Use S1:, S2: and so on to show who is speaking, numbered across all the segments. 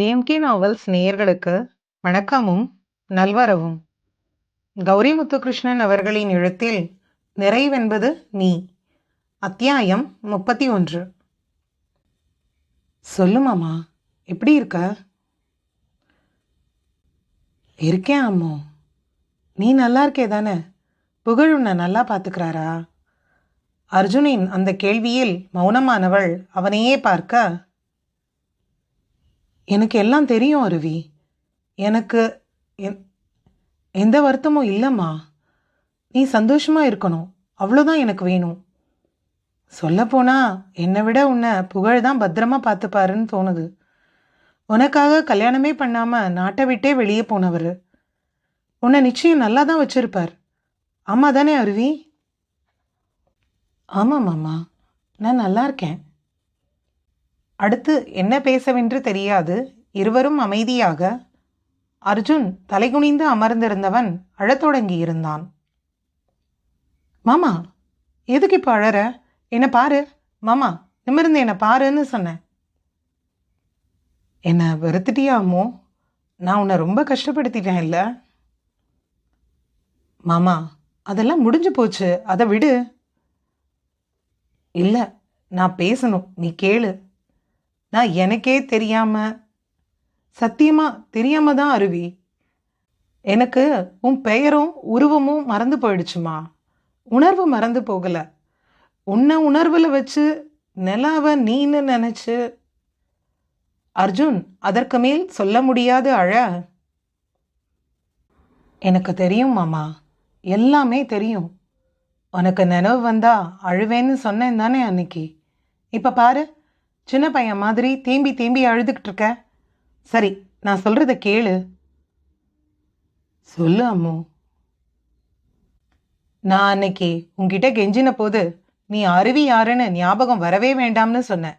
S1: JMK novels நேயர்களுக்கு வணக்கமும் நல்வரவும். கௌரி முத்துகிருஷ்ணன் அவர்களின் எழுத்தில் நிறைவென்பது நீ. அத்தியாயம் முப்பத்தி ஒன்று. சொல்லுமாமா எப்படி இருக்க? இருக்கேன் அம்மோ. நீ நல்லா இருக்கே தானே? புகழ் உன்னை நல்லா பார்த்துக்கிறாரா? அர்ஜுனின் அந்த கேள்வியில் மௌனமானவள் அவனையே பார்க்க எனக்கு எல்லாம் தெரியும் அருவி. எனக்கு என்- எந்த வருத்தமும் இல்லைம்மா. நீ சந்தோஷமாக இருக்கணும். அவ்வளோதான் எனக்கு வேணும். சொல்லப்போனால் என்னை விட உன்னை புகழ் தான் பத்திரமா பார்த்துப்பாருன்னு தோணுது. உனக்காக கல்யாணமே பண்ணாமல் நாட்டை விட்டே வெளியே போனவர். உன்னை நிச்சயம் நல்லா தான் வச்சிருப்பார். ஆமாம் தானே அருவி? ஆமாம் மாமா. நான் நல்லா இருக்கேன். அடுத்து என்ன பேசவென்று தெரியாது. இருவரும் அமைதியாக அர்ஜுன் தலைகுனிந்து அமர்ந்திருந்தவன் அழத் தொடங்கியிருந்தான். மாமா எதுக்கு இப்போ அழற? என்னை பாரு. மாமா நிமிர்ந்து என்னை பாருன்னு சொன்னேன். என்னை வெறுத்துட்டியா அம்மோ நான் உன்னை ரொம்ப கஷ்டப்படுத்திட்டேன் இல்லை? மாமா அதெல்லாம் முடிஞ்சு போச்சு. அதை விடு. இல்லை நான் பேசணும். நீ கேளு. நான் எனக்கே தெரியாம சத்தியமா தெரியாம தான் அருவி. எனக்கு உன் பெயரும் உருவமும் மறந்து போயிடுச்சுமா? உணர்வு மறந்து போகல. உன்னை உணர்வில் வச்சு நிலாவை நீன்னு நினச்சி அர்ஜுன் அதற்கு மேல் சொல்ல முடியாது அழ. எனக்கு தெரியும் மாமா. எல்லாமே தெரியும். உனக்கு நினைவு வந்தா அழுவேன்னு சொன்னேன் தானே அன்னைக்கு. இப்போ பாரு. சின்ன பையன் மாதிரி தேம்பி தேம்பி அழுதுகிட்டு இருக்க சரி நான் சொல்றத கேளு. சொல்லு அம்மு. நான் அன்னைக்கு உங்ககிட்ட கெஞ்சின போது நீ அருவி யாருன்னு ஞாபகம் வரவே வேண்டாம்னு சொன்ன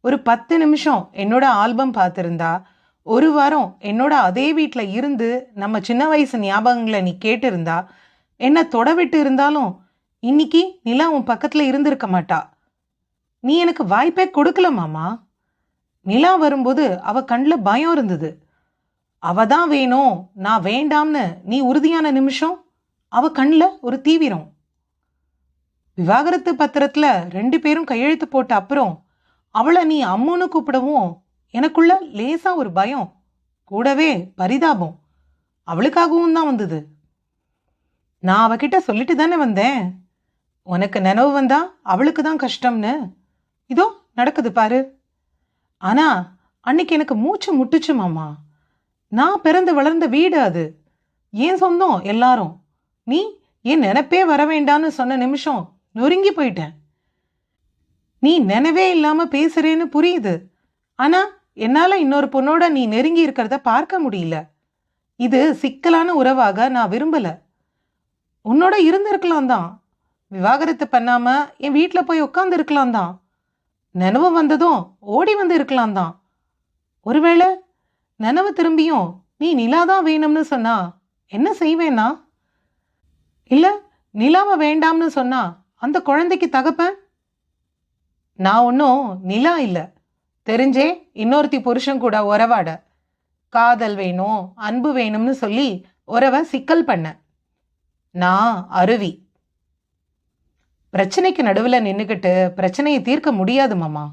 S1: ஒரு பத்து நிமிஷம் என்னோட ஆல்பம் பார்த்துருந்தா ஒரு வாரம் என்னோட அதே வீட்டில் இருந்து நம்ம சின்ன வயசு ஞாபகங்களை நீ கேட்டிருந்தா என்ன தொட விட்டு இருந்தாலும் இன்னைக்கு நிலா உன் பக்கத்தில் இருந்திருக்க மாட்டா. நீ எனக்கு வாய்ப்பே கொடுக்கல மாமா. நிலா வரும்போது அவ கண்ணில் பயம் இருந்தது. அவ தான் வேணும் நான் வேண்டாம்னு நீ உறுதியான நிமிஷம் அவ கண்ணில் ஒரு தீவிரம். விவாகரத்து பத்திரத்தில் ரெண்டு பேரும் கையெழுத்து போட்ட அப்புறம் அவளை நீ அம்முன்னு கூப்பிடவும் எனக்குள்ள லேசா ஒரு பயம் கூடவே பரிதாபம். அவளுக்காகவும் தான் வந்தது. நான் அவகிட்ட சொல்லிட்டு தானே வந்தேன். உனக்கு நினைவு வந்தா அவளுக்கு தான் கஷ்டம்னு. இதோ நடக்குது பாரு. ஆனா அன்னைக்கு எனக்கு மூச்சு முட்டுச்சு மாமா. நான் பிறந்து வளர்ந்த வீடு அது. ஏன் சொந்தம்? எல்லாரும். நீ என் நினைப்பே வர வேண்டாம்னு சொன்ன நிமிஷம் நொறுங்கி போயிட்டேன். நீ நினைவே இல்லாம பேசுறேன்னு புரியுது. ஆனா என்னால இன்னொரு பொண்ணோட நீ நெருங்கி இருக்கிறத பார்க்க முடியல. இது சிக்கலான உறவாக நான் விரும்பல. உன்னோட இருந்திருக்கலாம் தான். விவாகரத்து பண்ணாம என் வீட்டில் போய் உட்காந்துருக்கலாம் தான். நினைவு வந்ததும் ஓடி வந்து இருக்கலாம் தான் ஒருவேளை நினைவு திரும்பியும் நீ நிலாதான் வேணும்னு சொன்னா என்ன செய்வேனா இல்லை நிலாவை வேண்டாம்னு சொன்னா அந்த குழந்தைக்கு தகப்பேன்? நான் ஒன்றும் நிலா இல்லை. தெரிஞ்சே இன்னொருத்தி புருஷன் கூட உறவாட. காதல் வேணும் அன்பு வேணும்னு சொல்லி உறவை சிக்கல் பண்ண நான் அருவி. பிரச்சனைக்கு நடுவில் நின்றுக்கிட்டு பிரச்சனையை தீர்க்க முடியாது மாமா.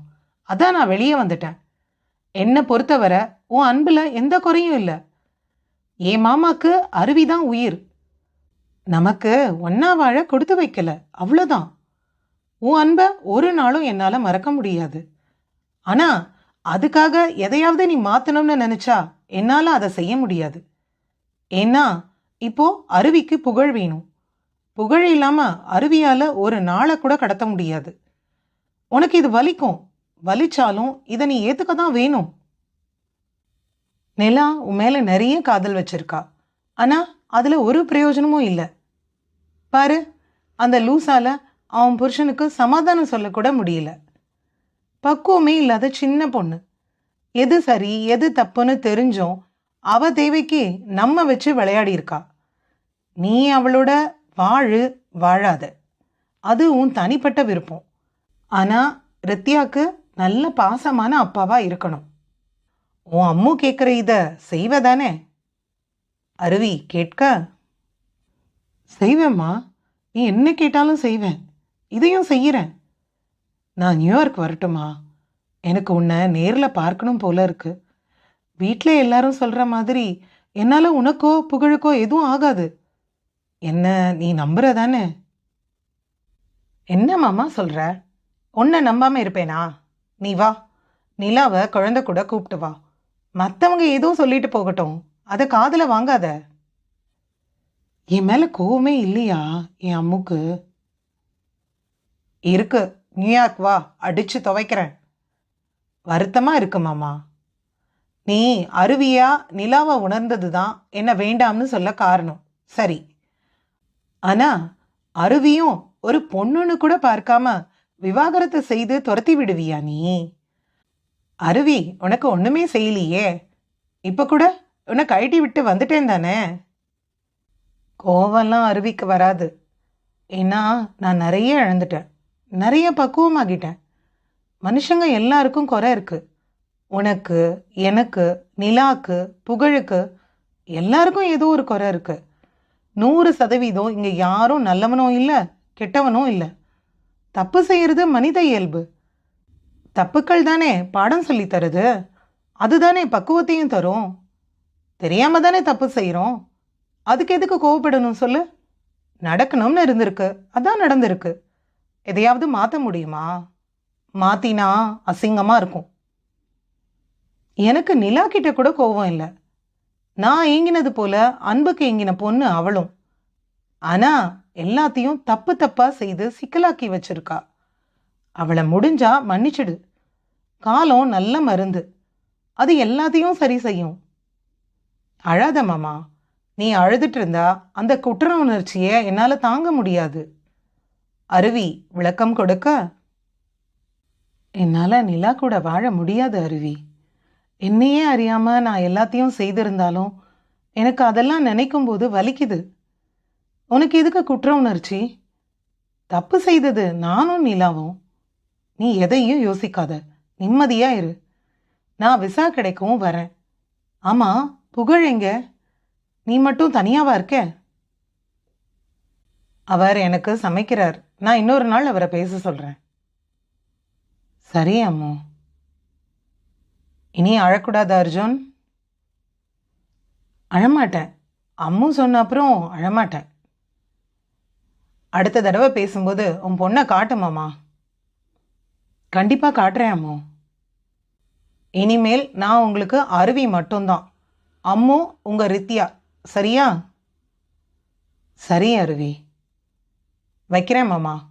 S1: அதான் நான் வெளியே வந்துட்டேன். என்னை பொறுத்தவரை உன் அன்பில் எந்த குறையும் இல்லை. என் மாமாக்கு அருவி தான் உயிர். நமக்கு ஒன்னா வாழ கொடுத்து வைக்கல அவ்வளோதான் உன் அன்பை ஒரு நாளும் என்னால் மறக்க முடியாது. ஆனால் அதுக்காக எதையாவது நீ மாற்றணும்னு நினச்சா என்னால் அதை செய்ய முடியாது. ஏன்னா இப்போ அருவிக்கு புகழ் வேணும். புகழ் இல்லாமல் அருவியால் ஒரு நாளை கூட கடத்த முடியாது. உனக்கு இது வலிக்கும். வலிச்சாலும் இதை நீ ஏற்றுக்க தான் வேணும். நிலா உன் மேலே நிறைய காதல் வச்சிருக்கா. ஆனால் அதில் ஒரு பிரயோஜனமும் இல்லை. பாரு அந்த லூஸால் அவன் புருஷனுக்கு சமாதானம் சொல்லக்கூட முடியல. பக்குவமே இல்லாத சின்ன பொண்ணு. எது சரி எது தப்புன்னு தெரிஞ்சும் அவ தேவைக்கு நம்ம வச்சு விளையாடி இருக்கா. நீ அவளோட வாழு வாழாத. அது உன் தனிப்பட்ட விருப்பம். ஆனால் ரித்யாக்கு நல்ல பாசமான அப்பாவாக இருக்கணும். உன் அம்மு கேட்குற இதை செய்வதானே? அருவி கேட்க? செய்வேம்மா. நீ என்ன கேட்டாலும் செய்வேன். இதையும் செய்கிறேன் நான் நியூயார்க் வரட்டுமா எனக்கு உன்னை நேரில் பார்க்கணும் போல இருக்கு. வீட்டில் எல்லாரும் சொல்கிற மாதிரி என்னால் உனக்கோ புகழுக்கோ எதுவும் ஆகாது. என்ன நீ நம்புற தானே என்ன மாமா சொல்கிற உன்னை நம்பாமல் இருப்பேனா? நீ வா. நிலாவை குழந்தை கூட கூப்பிட்டு வா. மற்றவங்க ஏதோ சொல்லிட்டு போகட்டும். அதை காதில் வாங்காத. என் மேலே கோவமே இல்லையா என் அம்முக்கு? இருக்கு. நியூயார்க் வா. அடிச்சு துவைக்கிறேன். வருத்தமாக இருக்கு மாமா. நீ அருவியா நிலாவை உணர்ந்தது தான் என்ன வேண்டாம்னு சொல்ல காரணம். சரி. ஆனா அருவியும் ஒரு பொண்ணுன்னு கூட பார்க்காம விவாகரத்து செய்து துரத்தி விடுவியா நீ? அருவி உனக்கு ஒண்ணுமே செய்யலையே. இப்ப கூட உன்னை கழட்டி விட்டு வந்துட்டேன் தானே? கோவம்லாம் அருவிக்கு வராது. ஏன்னா நான் நிறைய இழந்துட்டேன். நிறைய பக்குவமாகிட்டேன். மனுஷங்க எல்லாருக்கும் குறை இருக்கு. உனக்கு எனக்கு நிலாக்கு புகழுக்கு எல்லாருக்கும் ஏதோ ஒரு குறை இருக்குது நூறு சதவீதம் இங்கே யாரும் நல்லவனும் இல்லை கெட்டவனும் இல்லை. தப்பு செய்கிறது மனித இயல்பு. தப்புக்கள் தானே பாடம் சொல்லி தருது. அதுதானே பக்குவத்தையும் தரும். தெரியாமல் தானே தப்பு செய்கிறோம் அதுக்கு எதுக்கு கோவப்படணும் சொல்லு? நடக்கணும்னு இருந்திருக்கு. அதான் நடந்திருக்கு. எதையாவது மாற்ற முடியுமா? மாத்தினா அசிங்கமாக இருக்கும். எனக்கு நிலா கிட்ட கூட கோபம் இல்லை. நான் ஏங்கினது போல அன்புக்கு ஏங்கின பொண்ணு அவளும். ஆனா எல்லாத்தையும் தப்பு தப்பா செய்து சிக்கலாக்கி வச்சிருக்கா. அவளை முடிஞ்சா மன்னிச்சிடு. காலம் நல்ல மருந்து. அது எல்லாத்தையும் சரி செய்யும். அழாத மாமா நீ அழுதுட்டு இருந்தா அந்த குற்ற உணர்ச்சியை என்னால் தாங்க முடியாது. அருவி விளக்கம் கொடுக்க. என்னால் நிலா கூட வாழ முடியாது அருவி. என்னையே அறியாமல் நான் எல்லாத்தையும் செய்திருந்தாலும் எனக்கு அதெல்லாம் நினைக்கும் போது வலிக்குது. உனக்கு எதுக்கு குற்ற உணர்ச்சி? தப்பு செய்தது நானும் நிலாவும் நீ எதையும் யோசிக்காத. நிம்மதியாக இரு. நான் விசா கிடைக்கவும் வரேன். ஆமாம் புகழ் எங்க? நீ மட்டும் தனியாவா இருக்க? அவர் எனக்கு சமைக்கிறார். நான் இன்னொரு நாள் அவரை பேச சொல்கிறேன் சரி அம்மா. இனி அழக்கூடாது அர்ஜுன். அழமாட்டேன். அம்மு சொன்ன அப்புறம் அழமாட்டேன். அடுத்த தடவை பேசும்போது உன் பொண்ணை காட்டுமாமா கண்டிப்பாக காட்டுறேன் அம்மு. இனிமேல் நான் உங்களுக்கு அருவி மட்டும்தான். அம்மு உங்கள் ரித்தியா. சரியா? சரி அருவி. வைக்கிறேன் மாமா.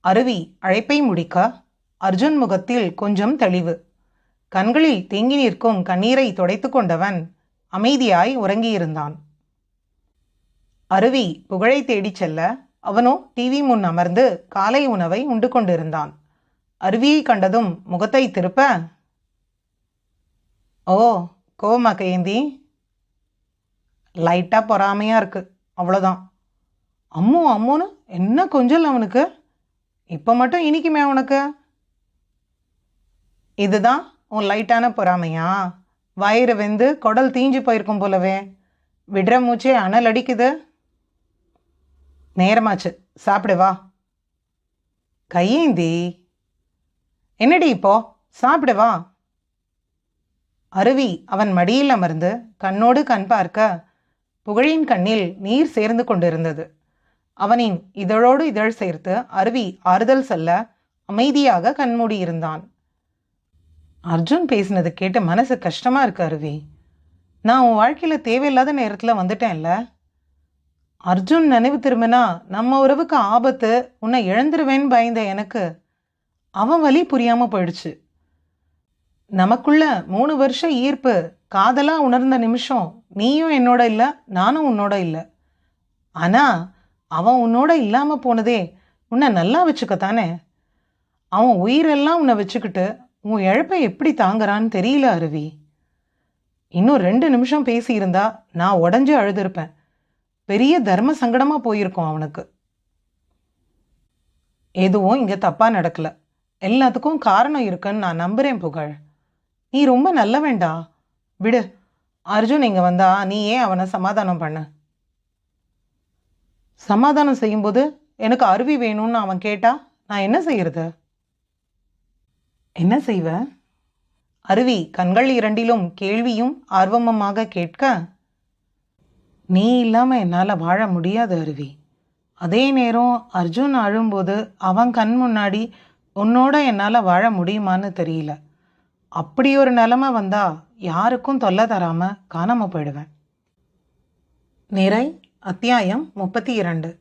S1: அருவி அழைப்பை முடிக்க அர்ஜுன் முகத்தில் கொஞ்சம் தெளிவு. கண்களில் தேங்கி நிற்கும் கண்ணீரை துடைத்து கொண்டவன் அமைதியாய் உறங்கியிருந்தான். அருவி புகழை தேடிச் செல்ல அவனோ டிவி முன் அமர்ந்து காலை உணவை உண்டு கொண்டிருந்தான். அருவியை கண்டதும் முகத்தை திருப்ப ஓ கோவமா கையேந்தி? லைட்டாக பொறாமையாக இருக்கு. அவ்வளோதான் அம்மு அம்முன்னு? என்ன கொஞ்சல் அவனுக்கு? இப்போ மட்டும் இனிக்குமே அவனுக்கு? இதுதான் உன் லைட்டான பொறாமையா? வயிறு வெந்து குடல் தீஞ்சு போயிருக்கும் போலவே. விடுற மூச்சே அனல் அடிக்குது. நேரமாச்சு. சாப்பிடு வா. கையேந்தி. என்னடி இப்போ? சாப்பிடு வா. அருவி அவன் மடியில் அமர்ந்து கண்ணோடு கண் பார்க்க புகழின் கண்ணில் நீர் சேர்ந்து கொண்டிருந்தது. அவனின் இதழோடு இதழ் சேர்த்து அருவி ஆறுதல் செல்ல அமைதியாக கண்மூடி இருந்தான் அர்ஜுன் பேசினதை கேட்டு மனசு கஷ்டமாக இருக்கு அருவி. நான் உன் வாழ்க்கையில் தேவையில்லாத நேரத்தில் வந்துட்டேன்ல. அர்ஜுன் நினைவு திரும்பினா நம்ம உறவுக்கு ஆபத்து உன்னை இழந்துருவேன்னு பயந்த எனக்கு அவன் வலி புரியாமல் போயிடுச்சு. நமக்குள்ள மூணு வருஷம் ஈர்ப்பு காதலாக உணர்ந்த நிமிஷம் நீயும் என்னோட இல்லை நானும் உன்னோட இல்லை. ஆனால் அவன் உன்னோட இல்லாமல் போனதே உன்னை நல்லா வச்சுக்கத்தானே? அவன் உயிரெல்லாம் உன்னை வச்சுக்கிட்டு உன் இழப்பை எப்படி தாங்குறான்னு தெரியல அருவி. இன்னும் ரெண்டு நிமிஷம் பேசியிருந்தா நான் உடஞ்சு அழுதுருப்பேன். பெரிய தர்ம சங்கடமா போயிருக்கும் அவனுக்கு. எதுவும் இங்க தப்பா நடக்கல. எல்லாத்துக்கும் காரணம் இருக்குன்னு நான் நம்புறேன் புகழ். நீ ரொம்ப நல்லவன்டா. விடு. அர்ஜுன் இங்க வந்தா நீ ஏன் அவனை சமாதானம் பண்ண? சமாதானம் செய்யும்போது எனக்கு அருவி வேணும்னு அவன் கேட்டா நான் என்ன செய்யறது? என்ன செய்வ? அருவி கண்கள் இரண்டிலும் கேள்வியும் ஆர்வமுமாக கேட்க நீ இல்லாம என்னால் வாழ முடியாது அருவி. அதே நேரம் அர்ஜுன் அழும்போது அவன் கண் முன்னாடி உன்னோட என்னால் வாழ முடியுமான்னு தெரியல. அப்படி ஒரு நிலமை வந்தா யாருக்கும் தொல்லை தராம காணாம போயிடுவேன். நிறை அத்தியாயம் முப்பத்தி இரண்டு.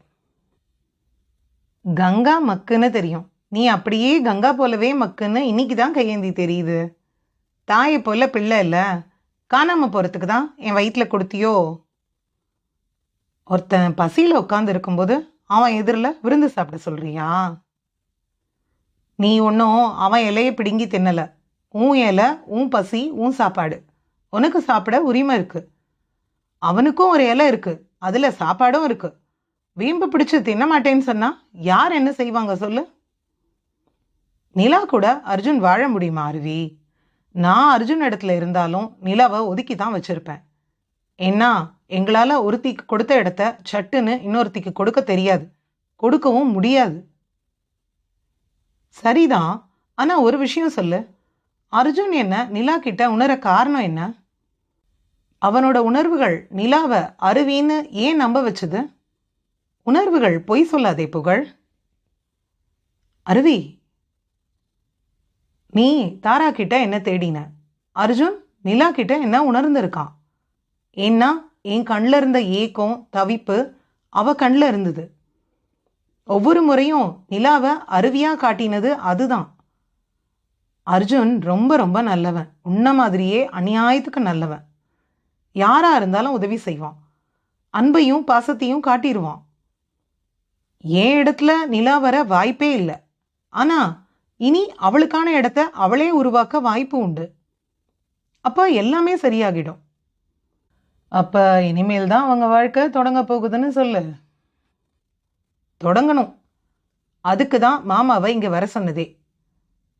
S1: கங்கா மக்குன்னு தெரியும். நீ அப்படியே கங்கா போலவே மக்குன்னு இன்னைக்கு தான் கையேந்தி தெரியுது. தாயை போல பிள்ளை இல்லை. காணாமல் போகிறதுக்கு தான் என் வயிற்றுல கொடுத்தியோ? ஒருத்தன் பசியில் உட்காந்து இருக்கும்போது அவன் எதிரில் விருந்து சாப்பிட சொல்கிறியா நீ ஒன்றும் அவன் இலையை பிடுங்கி தின்னலை. உன் இலை உன் பசி உன் சாப்பாடு. உனக்கு சாப்பிட உரிமை இருக்குது அவனுக்கும் ஒரு இலை இருக்குது அதில் சாப்பாடும் இருக்குது வீம்பு பிடிச்சி தின்ன மாட்டேன்னு சொன்னால் யார் என்ன செய்வாங்க சொல்லு? நிலா கூட அர்ஜுன் வாழ முடியுமா அருவி? நான் அர்ஜுன் இடத்துல இருந்தாலும் நிலாவை ஒதுக்கி தான் வச்சிருப்பேன். ஏன்னா எங்களால் ஒருத்திக்கு கொடுத்த இடத்த சட்டுன்னு இன்னொருத்திக்கு கொடுக்க தெரியாது. கொடுக்கவும் முடியாது. சரிதான். ஆனால் ஒரு விஷயம் சொல்லு. அர்ஜுன் என்ன நிலா கிட்ட உணர காரணம் என்ன? அவனோட உணர்வுகள் நிலாவை அருவின்னு ஏன் நம்ப வச்சது? உணர்வுகள் பொய் சொல்லாதே புகழ். அருவி நீ தாரா கிட்ட என்ன தேடின? அர்ஜுன் நிலா கிட்ட என்ன உணர்ந்திருக்கான் ஏன்னா என் கண்ணில் இருந்த ஏக்கம் தவிப்பு அவ கண்ணில் இருந்தது. ஒவ்வொரு முறையும் நிலாவை அருவியா காட்டினது அதுதான். அர்ஜுன் ரொம்ப ரொம்ப நல்லவன். உன்ன மாதிரியே அநியாயத்துக்கு நல்லவன். யாரா இருந்தாலும் உதவி செய்வான். அன்பையும் பாசத்தையும் காட்டிடுவான் என் இடத்துல நிலா வர வாய்ப்பே இல்லை. ஆனா இனி அவளுக்கான இடத்த அவளே உருவாக்க வாய்ப்பு உண்டு. அப்போ எல்லாமே சரியாகிடும். அப்போ இனிமேல் தான் அவங்க வாழ்க்கை தொடங்க போகுதுன்னு சொல்லு. தொடங்கணும். அதுக்கு தான் மாமாவை இங்கே வர சொன்னதே.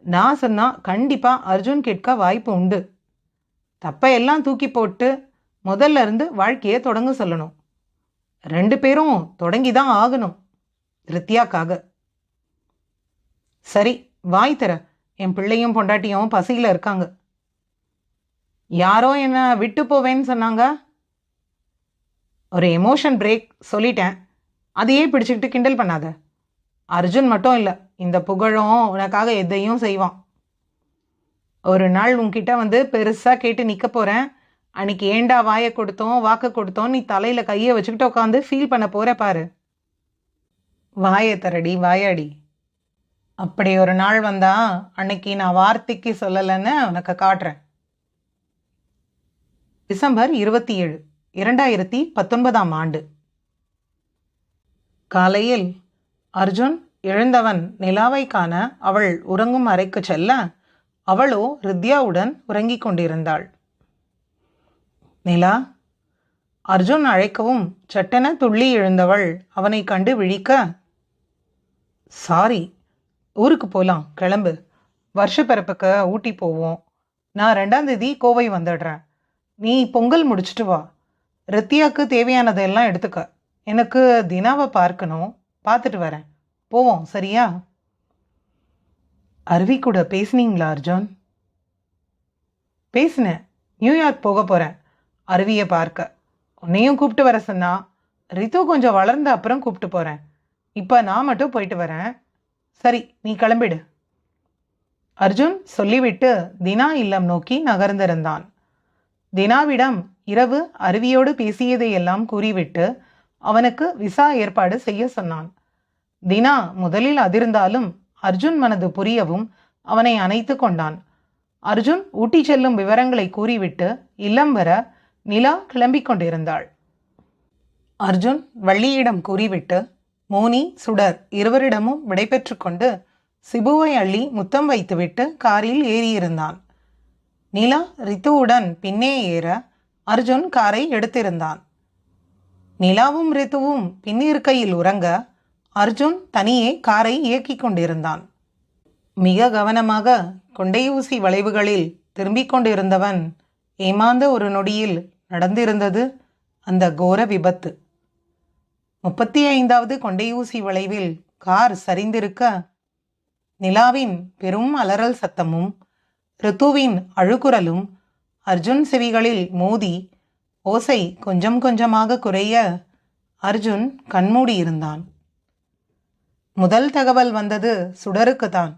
S1: நான் சொன்னால் கண்டிப்பாக அர்ஜுன் கேட்க வாய்ப்பு உண்டு. தப்பையெல்லாம் தூக்கி போட்டு முதல்ல இருந்து வாழ்க்கையை தொடங்க சொல்லணும். ரெண்டு பேரும் தொடங்கி தான் ஆகணும். ரித்தியாக்காக. சரி வாய் தர. என் பிள்ளையும் பொண்டாட்டியும் பசியில் இருக்காங்க. யாரோ என்னை விட்டு போவேன்னு சொன்னாங்க? ஒரு எமோஷன் பிரேக் சொல்லிட்டேன். அதையே பிடிச்சிக்கிட்டு கிண்டல் பண்ணாத. அர்ஜுன் மட்டும் இல்லை இந்த புகழும் உனக்காக எதையும் செய்வான். ஒரு நாள் உன்கிட்ட வந்து பெருசாக கேட்டு நிற்க போகிறேன் அன்னைக்கு ஏண்டா வாயை கொடுத்தோம் வாக்கு கொடுத்தோம் நீ தலையில் கையை வச்சுக்கிட்டு உட்காந்து ஃபீல் பண்ண போகிற பாரு. வாயை தரடி வாயாடி. அப்படி ஒரு நாள் வந்தா அன்னைக்கு நான் வார்த்தைக்கு சொல்லலைன்னு உனக்கு காட்டுறேன். டிசம்பர் இருபத்தி ஏழு இரண்டாயிரத்தி பத்தொன்பதாம் ஆண்டு. காலையில் அர்ஜுன் எழுந்தவன் நிலாவை காண அவள் உறங்கும் அறைக்கு செல்ல அவளோ ரித்யாவுடன் உறங்கிக் கொண்டிருந்தாள். நிலா அர்ஜுன் அழைக்கவும் சட்டென துள்ளி எழுந்தவள் அவனை கண்டு விழிக்க சாரி ஊருக்கு போகலாம் கிளம்பு. வருஷப்பிறப்புக்கு ஊட்டி போவோம். நான் ரெண்டாந்தேதி கோவை வந்துடுறேன். நீ பொங்கல் முடிச்சிட்டு வா. ரித்தியாக்கு தேவையானதெல்லாம் எடுத்துக்க. எனக்கு தினாவை பார்க்கணும். பார்த்துட்டு வரேன். போவோம் சரியா? அருவி கூட பேசுனீங்களா அர்ஜுன்? பேசினேன். நியூயார்க் போக போகிறேன் அருவியை பார்க்க. உன்னையும் கூப்பிட்டு வர சொன்னா ரித்து கொஞ்சம் வளர்ந்த அப்புறம் கூப்பிட்டு போகிறேன் இப்போ நான் மட்டும் போயிட்டு வரேன். சரி நீ கிளம்பிடு. அர்ஜுன் சொல்லிவிட்டு தினா இல்லம் நோக்கி நகர்ந்திருந்தான். தினாவிடம் இரவு அருவியோடு பேசியதையெல்லாம் கூறிவிட்டு அவனுக்கு விசா ஏற்பாடு செய்ய சொன்னான். தினா முதலில் அதிர்ந்தாலும் அர்ஜுன் மனது புரியவும் அவனை அணைத்து கொண்டான். அர்ஜுன் ஊட்டி செல்லும் விவரங்களை கூறிவிட்டு இல்லம் வர நிலா கிளம்பிக் கொண்டிருந்தாள். அர்ஜுன் வள்ளியிடம் கூறிவிட்டு மோனி சுடர் இருவரிடமும் விடைபெற்று கொண்டு சிபுவை அள்ளி முத்தம் வைத்துவிட்டு காரில் ஏறியிருந்தான். நிலா ரித்துவுடன் பின்னே ஏற அர்ஜுன் காரை எடுத்திருந்தான். நிலாவும் ரித்துவும் பின்னிருக்கையில் உறங்க அர்ஜுன் தனியே காரை இயக்கிக் கொண்டிருந்தான். மிக கவனமாக கொண்டையூசி வளைவுகளில் திரும்பிக் கொண்டிருந்தவன் ஏமாந்த ஒரு நொடியில் நடந்திருந்தது அந்த கோர விபத்து. முப்பத்தி ஐந்தாவது கொண்டையூசி வளைவில் கார் சரிந்திருக்க நிலாவின் பெரும் அலறல் சத்தமும் ரித்துவின் அழுகுரலும் அர்ஜுன் செவிகளில் மோதி ஓசை கொஞ்சம் கொஞ்சமாக குறைய அர்ஜுன் கண்மூடியிருந்தான் முதல் தகவல் வந்தது சுடருக்குத்தான்.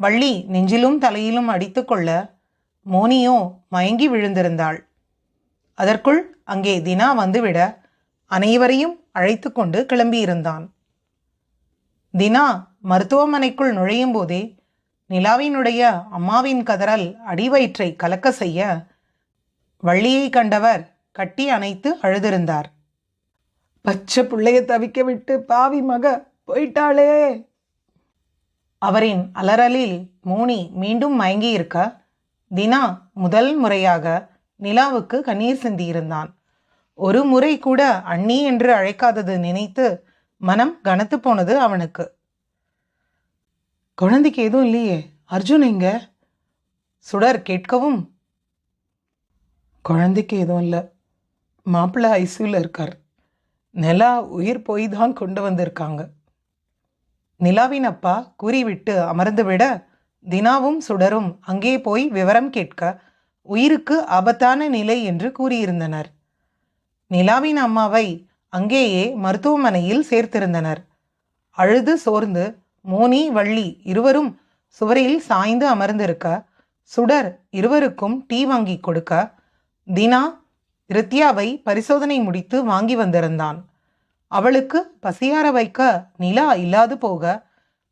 S1: வள்ளி நெஞ்சிலும் தலையிலும் அடித்துக்கொள்ள மோனியோ மயங்கி விழுந்திருந்தாள். அதற்குள் அங்கே தினா வந்துவிட அனைவரையும் அழைத்து கொண்டு கிளம்பியிருந்தான். தினா மருத்துவமனைக்குள் நுழையும் போதே நிலாவினுடைய அம்மாவின் கதறல் அடிவயிற்றை கலக்க செய்ய வள்ளியை கண்டவர் கட்டி அணைத்து அழுதிருந்தார். பச்சை பிள்ளைய தவிக்க விட்டு பாவி மக போயிட்டாளே. அவரின் அலறலில் மோனி மீண்டும் மயங்கி இருக்க தினா முதல் முறையாக நிலாவுக்கு கண்ணீர் சிந்தியிருந்தான். ஒரு முறை கூட அண்ணி என்று அழைக்காதது நினைத்து மனம் கனத்து போனது அவனுக்கு. குழந்தைக்கு எதுவும் இல்லையே அர்ஜுன் எங்க? சுடர் கேட்கவும். குழந்தைக்கு எதுவும் இல்லை. மாப்பிள்ளை ஐசியூவில் இருக்கார். நிலா உயிர் போய் தான் கொண்டு வந்திருக்காங்க. நிலாவின் அப்பா கூறிவிட்டு அமர்ந்துவிட தினாவும் சுடரும் அங்கே போய் விவரம் கேட்க உயிருக்கு ஆபத்தான நிலை என்று கூறியிருந்தனர். நிலாவின் அம்மாவை அங்கேயே மருத்துவமனையில் சேர்த்திருந்தனர். அழுது சோர்ந்து மோனி வள்ளி இருவரும் சுவரில் சாய்ந்து அமர்ந்திருக்க சுடர் இருவருக்கும் டீ வாங்கி கொடுக்க. தினா ரித்யாவை பரிசோதனை முடித்து வாங்கி வந்திருந்தான். அவளுக்கு பசியார வைக்க நிலா இல்லாது போக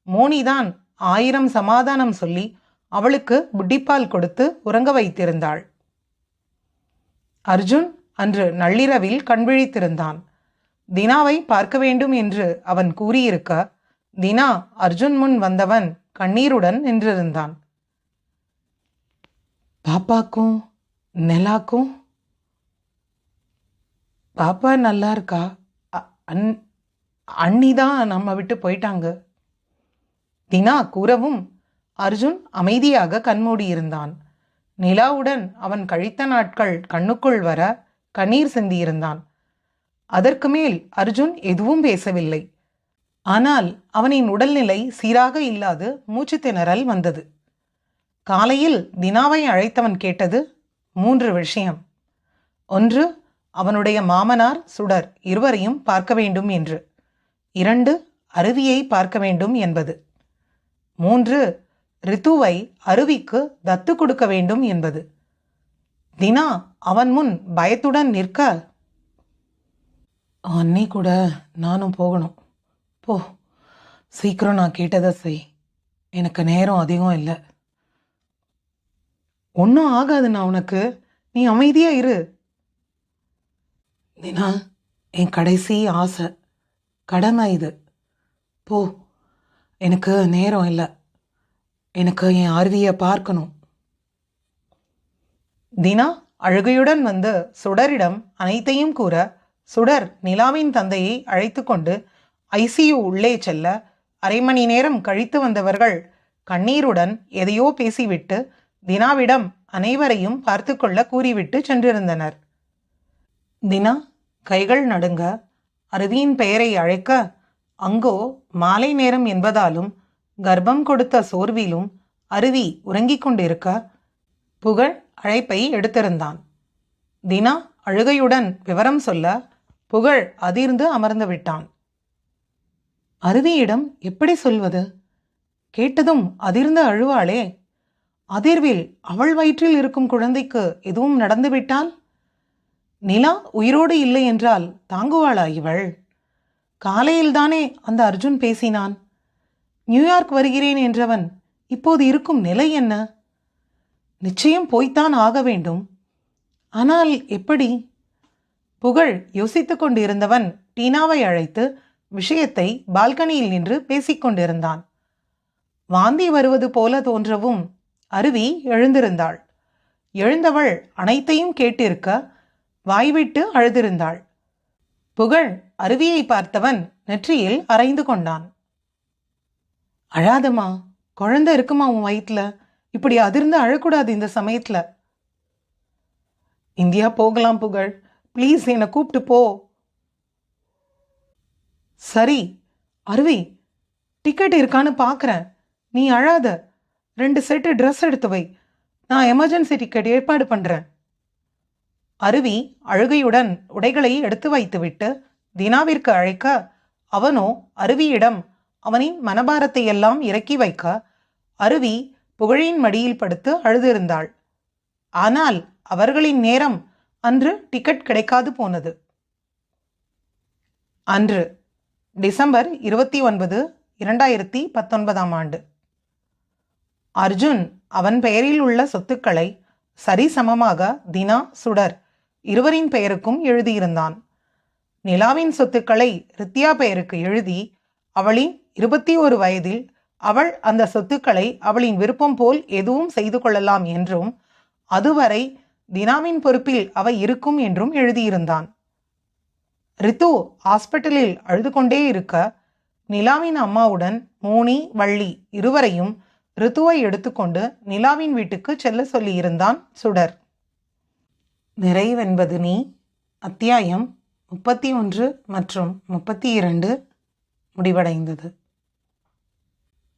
S1: மோனிதான் ஆயிரம் சமாதானம் சொல்லி அவளுக்கு புட்டிப்பால் கொடுத்து உறங்க வைத்திருந்தாள். அர்ஜுன் அன்று நள்ளிரவில் கண்விழித்திருந்தான். தினாவை பார்க்க வேண்டும் என்று அவன் கூறியிருக்க தினா அர்ஜுன் முன் வந்தவன் கண்ணீருடன் நின்றிருந்தான். பாப்பாக்கும் நிலாக்கும்? பாப்பா நல்லா இருக்கா? அ- அன் அண்ணி தான் நம்ம விட்டு போயிட்டாங்க. தினா கூறவும் அர்ஜுன் அமைதியாக கண்மூடியிருந்தான். நிலாவுடன் அவன் கழித்த நாட்கள் கண்ணுக்குள் வர கண்ணீர் சிந்தியிருந்தான் அதற்கு மேல் அர்ஜுன் எதுவும் பேசவில்லை. ஆனால் அவனின் உடல்நிலை சீராக இல்லாது மூச்சு திணறல் வந்தது. காலையில் தினாவை அழைத்தவன் கேட்டது மூன்று விஷயம். ஒன்று அவனுடைய மாமனார் சுடர் இருவரையும் பார்க்க வேண்டும் என்று. இரண்டு அருவியை பார்க்க வேண்டும் என்பது. மூன்று ரித்துவை அருவிக்கு தத்து கொடுக்க வேண்டும் என்பது. தினா அவன் முன் பயத்துடன் நிற்க. அன்னி கூட நானும் போகணும். போ. சீக்கிரம் நான் கேட்டதை செய். எனக்கு நேரம் அதிகம் இல்லை. ஒன்றும் ஆகாதுண்ணா உனக்கு. நீ அமைதியாக இரு. தினா என் கடைசி ஆசை. கடமை இது. போ. எனக்கு நேரம் இல்லை. எனக்கு என் அருவியை பார்க்கணும். தினா அழுகையுடன் வந்து சுடரிடம் அனைத்தையும் கூற சுடர் நிலாவின் தந்தையை அழைத்து கொண்டு ஐசியு உள்ளே செல்ல அரை மணி நேரம் கழித்து வந்தவர்கள் கண்ணீருடன் எதையோ பேசிவிட்டு தினாவிடம் அனைவரையும் பார்த்து கொள்ள கூறிவிட்டு சென்றிருந்தனர். தினா கைகள் நடுங்க அருவியின் பெயரை அழைக்க அங்கோ மாலை நேரம் என்பதாலும் கர்ப்பம் கொடுத்த சோர்விலும் அருவி உறங்கிக் கொண்டிருக்க புகழ் அழைப்பை எடுத்திருந்தான். தினா அழுகையுடன் விவரம் சொல்ல புகழ் அதிர்ந்து அமர்ந்து விட்டான். அருவியிடம் எப்படி சொல்வது? கேட்டதும் அதிர்ந்து அழுவாளே அதிர்வில் அவள் வயிற்றில் இருக்கும் குழந்தைக்கு எதுவும் நடந்துவிட்டால் நிலா உயிரோடு இல்லை என்றால் தாங்குவாளா இவள்? காலையில்தானே அந்த அர்ஜுன் பேசினான். நியூயார்க் வருகிறேன் என்றவன் இப்போது இருக்கும் நிலை என்ன? நிச்சயம் போய்த்தான் ஆக வேண்டும். ஆனால் எப்படி? புகழ் யோசித்துக் கொண்டிருந்தவன் டீனாவை அழைத்து விஷயத்தை பால்கனியில் நின்று பேசிக்கொண்டிருந்தான் வாந்தி வருவது போல தோன்றவும் அருவி எழுந்திருந்தாள். எழுந்தவள் அனைத்தையும் கேட்டிருக்க வாய்விட்டு அழுதிருந்தாள். புகழ் அருவியை பார்த்தவன் நெற்றியில் அரைந்து கொண்டான். அழாதம்மா குழந்தை இருக்குமா உன் வயிற்றுல இப்படி அதிர்ந்து அழக்கூடாது இந்த சமயத்துல. இந்தியா போகலாம் புகழ். ப்ளீஸ் என்னை கூப்பிட்டு போ. சரி அருவி டிக்கெட் இருக்கான்னு பார்க்குறேன் நீ அழாத. ரெண்டு செட்டு ட்ரெஸ் எடுத்து வை. நான் எமர்ஜென்சி டிக்கெட் ஏற்பாடு பண்ணுறேன் அருவி அழுகையுடன் உடைகளை எடுத்து வைத்துவிட்டு தினாவிற்கு அழைக்க அவனோ அருவியிடம் அவனின் மனபாரத்தை எல்லாம் இறக்கி வைக்க அருவி புகழின் மடியில் படுத்து அழுதிருந்தாள். ஆனால் அவர்களின் நேரம் அன்று டிக்கெட் கிடைக்காது போனது. அன்று டிசம்பர் இருபத்தி ஒன்பது இரண்டாயிரத்தி பத்தொன்பதாம் ஆண்டு. அர்ஜுன் அவன் பெயரில் உள்ள சொத்துக்களை சரிசமமாக தினா சுடர் இருவரின் பெயருக்கும் எழுதியிருந்தான். நிலாவின் சொத்துக்களை ரித்யா பெயருக்கு எழுதி அவளின் இருபத்தி ஒரு வயதில் அவள் அந்த சொத்துக்களை அவளின் விருப்பம் போல் எதுவும் செய்து கொள்ளலாம் என்றும் அதுவரை தினாவின் பொறுப்பில் அவை இருக்கும் என்றும் எழுதியிருந்தான். ரித்து ஹாஸ்பிட்டலில் அழுது கொண்டே இருக்க நிலாவின் அம்மாவுடன் மோனி வள்ளி இருவரையும் ரித்துவை எடுத்துக்கொண்டு நிலாவின் வீட்டுக்கு செல்ல சொல்லியிருந்தான் சுடர். நிறைவென்பது நீ? அத்தியாயம் முப்பத்தி ஒன்று மற்றும் முப்பத்தி இரண்டு முடிவடைந்தது.